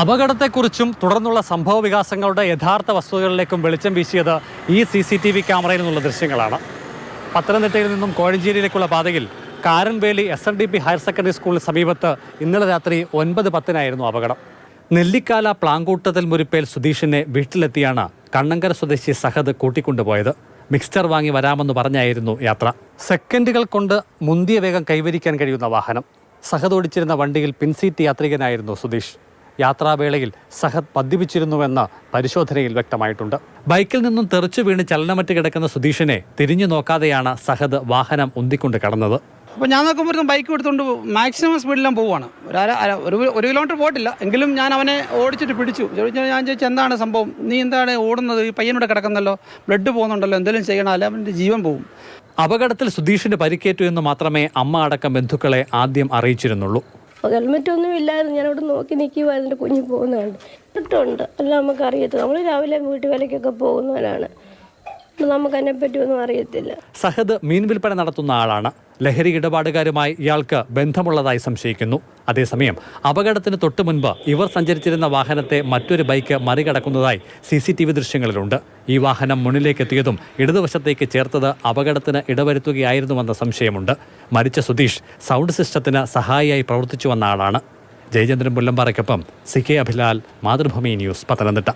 അപകടത്തെക്കുറിച്ചും തുടർന്നുള്ള സംഭവ വികാസങ്ങളുടെ യഥാർത്ഥ വസ്തുതകളിലേക്കും വെളിച്ചം വീശിയത് ഈ സി സി ടി വി ക്യാമറയിൽ നിന്നുള്ള ദൃശ്യങ്ങളാണ്. പത്തനംതിട്ടയിൽ നിന്നും കോഴഞ്ചേരിയിലേക്കുള്ള പാതയിൽ Karanveli S N D P higher secondary സ്കൂളിന് സമീപത്ത് ഇന്നലെ രാത്രി ഒൻപത് പത്തിനായിരുന്നു അപകടം. നെല്ലിക്കാല പ്ലാങ്കൂട്ടത്തിൽ മുരിപ്പേൽ സുധീഷിനെ വീട്ടിലെത്തിയാണ് കണ്ണങ്കര സ്വദേശി സഹദ് കൂട്ടിക്കൊണ്ടുപോയത്. മിക്സ്ചർ വാങ്ങി വരാമെന്ന് പറഞ്ഞായിരുന്നു യാത്ര. സെക്കൻഡുകൾ കൊണ്ട് മുന്തിയ വേഗം കൈവരിക്കാൻ കഴിയുന്ന വാഹനം. സഹദ് ഓടിച്ചിരുന്ന വണ്ടിയിൽ പിൻസീറ്റ് യാത്രികനായിരുന്നു സുധീഷ്. യാത്രാവേളയിൽ സഹദ് മദ്യപിച്ചിരുന്നുവെന്ന് പരിശോധനയിൽ വ്യക്തമായിട്ടുണ്ട്. ബൈക്കിൽ നിന്നും തെറിച്ചു വീണ് ചലനമറ്റ് കിടക്കുന്ന സുധീഷിനെ തിരിഞ്ഞു നോക്കാതെയാണ് സഹദ് വാഹനം ഉന്തിക്കൊണ്ട് കടന്നത്. അപ്പോൾ ഞാൻ നോക്കുമ്പോൾ ബൈക്ക് എടുത്തുകൊണ്ട് മാക്സിമം സ്പീഡിലും പോവുകയാണ് ഒരു അര ഒരു ഒരു കിലോമീറ്റർ പോയിട്ടില്ല. എങ്കിലും ഞാൻ അവനെ ഓടിച്ചിട്ട് പിടിച്ചു. ചോദിച്ചാൽ ഞാൻ ചോദിച്ചു എന്താണ് സംഭവം? നീ എന്താണ് ഓടുന്നത്? ഈ പയ്യനോട് കിടക്കുന്നല്ലോ ബ്ലഡ് പോകുന്നുണ്ടല്ലോ എന്തെങ്കിലും ചെയ്യണം അല്ലെ അവന്റെ ജീവൻ പോകും. അപകടത്തിൽ സുധീഷിന് പരിക്കേറ്റു എന്ന് മാത്രമേ അമ്മ അടക്കം ബന്ധുക്കളെ ആദ്യം അറിയിച്ചിരുന്നുള്ളൂ. ഹെൽമെറ്റ് ഒന്നും ഇല്ലായിരുന്നു ഞാനവിടെ നോക്കി നിൽക്കുമായിരുന്നു എന്റെ കുഞ്ഞ് പോകുന്നതുകൊണ്ട് ഇട്ടുണ്ട് അല്ല നമുക്ക് അറിയത്തില്ല നമ്മൾ രാവിലെ വീട്ടു വിലയ്ക്കൊക്കെ പോകുന്നവരാണ്. നമുക്ക് അതിനെപ്പറ്റി ഒന്നും അറിയത്തില്ല. സഹദ് മീൻ വിൽപ്പന നടത്തുന്ന ആളാണ്. ലഹരി ഇടപാടുകാരുമായി ഇയാൾക്ക് ബന്ധമുള്ളതായി സംശയിക്കുന്നു. അതേസമയം അപകടത്തിന് തൊട്ടു മുൻപ് ഇവർ സഞ്ചരിച്ചിരുന്ന വാഹനത്തെ മറ്റൊരു ബൈക്ക് മറികടക്കുന്നതായി സി സി ടി വി ദൃശ്യങ്ങളിലുണ്ട്. ഈ വാഹനം മുന്നിലേക്ക് എത്തിയതും ഇടതുവശത്തേക്ക് ചേർത്തത് അപകടത്തിന് ഇടവരുത്തുകയായിരുന്നുവെന്ന സംശയമുണ്ട്. മരിച്ച സുധീഷ് സൗണ്ട് സിസ്റ്റത്തിന് സഹായിയായി പ്രവർത്തിച്ചു വന്ന ആളാണ്. Jayachandran പുല്ലമ്പാറയ്ക്കൊപ്പം C K Abhilal Mathrubhumi news Pathanamthitta.